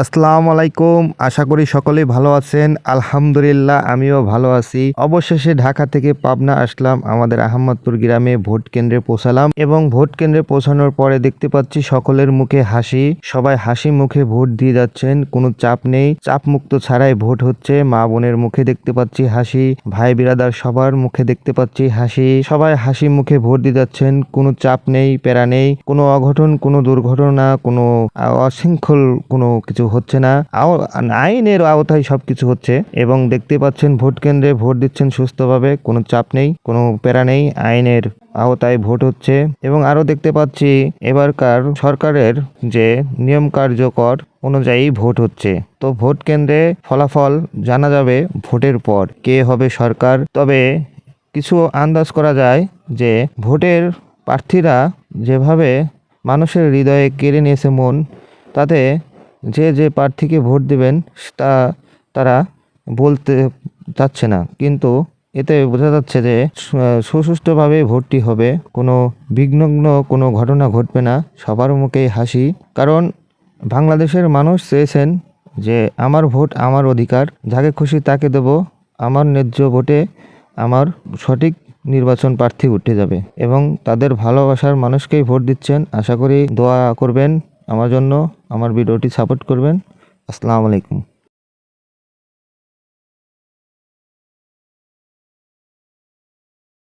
আসসালামু আলাইকুম। আশা করি সকলেই ভালো আছেন। আলহামদুলিল্লাহ, আমিও ভালো আছি। অবশেষে ঢাকা থেকে পাবনা আসলাম, আমাদের আহমদপুর গ্রামে ভোট কেন্দ্রে পৌঁছালাম এবং ভোট কেন্দ্রে পৌঁছানোর পরে দেখতে পাচ্ছি সকলের মুখে হাসি। সবাই হাসি মুখে ভোট দিয়ে যাচ্ছেন, কোনো চাপ নেই। চাপ মুক্ত ছাড়াই ভোট হচ্ছে, মা বোনের মুখে দেখতে পাচ্ছি হাসি, ভাই বিরাদার সবার মুখে দেখতে পাচ্ছি হাসি। সবাই হাসি মুখে ভোট দিয়ে যাচ্ছেন, কোনো চাপ নেই, প্যারা নেই। কোনো অঘটন, কোনো দুর্ঘটনা, কোনো অশৃঙ্খল কোনো কিছু হচ্ছে না। আইনের আওতায় সবকিছু হচ্ছে এবং দেখতে পাচ্ছেন ভোট কেন্দ্রে ভোট দিচ্ছেন সুস্থভাবে, কোনো চাপ নেই, কোনো প্যারা নেই, আইনের আওতায় ভোট হচ্ছে। এবং আরও দেখতে পাচ্ছি এবারকার সরকারের যে নিয়ম কার্যকর অনুযায়ী ভোট হচ্ছে। তো ভোট কেন্দ্রে ফলাফল জানা যাবে ভোটের পর কে হবে সরকার। তবে কিছু আন্দাজ করা যায় যে ভোটের প্রার্থীরা যেভাবে মানুষের হৃদয়ে কেড়ে নিয়েছে মন, তাতে যে যে প্রার্থীকে ভোট দেবেন, তা তারা বলতে চাচ্ছে না। কিন্তু এতে বোঝা যাচ্ছে যে সুষ্ঠুভাবে ভোটটি হবে। কোনো বিঘ্নগ্ন কোনো ঘটনা ঘটবে না। সবার মুখেই হাসি। কারণ বাংলাদেশের মানুষ চেয়েছেন যে, আমার ভোট আমার অধিকার, যাকে খুশি তাকে দেব। আমার ন্যায্য ভোটে আমার সঠিক নির্বাচন প্রার্থী উঠে যাবে। এবং তাদের ভালোবাসার মানুষকেই ভোট দিচ্ছেন। আশা করি দোয়া করবেন। আমার জন্য আমার ভিডিওটি সাপোর্ট করবেন। আসসালামু আলাইকুম।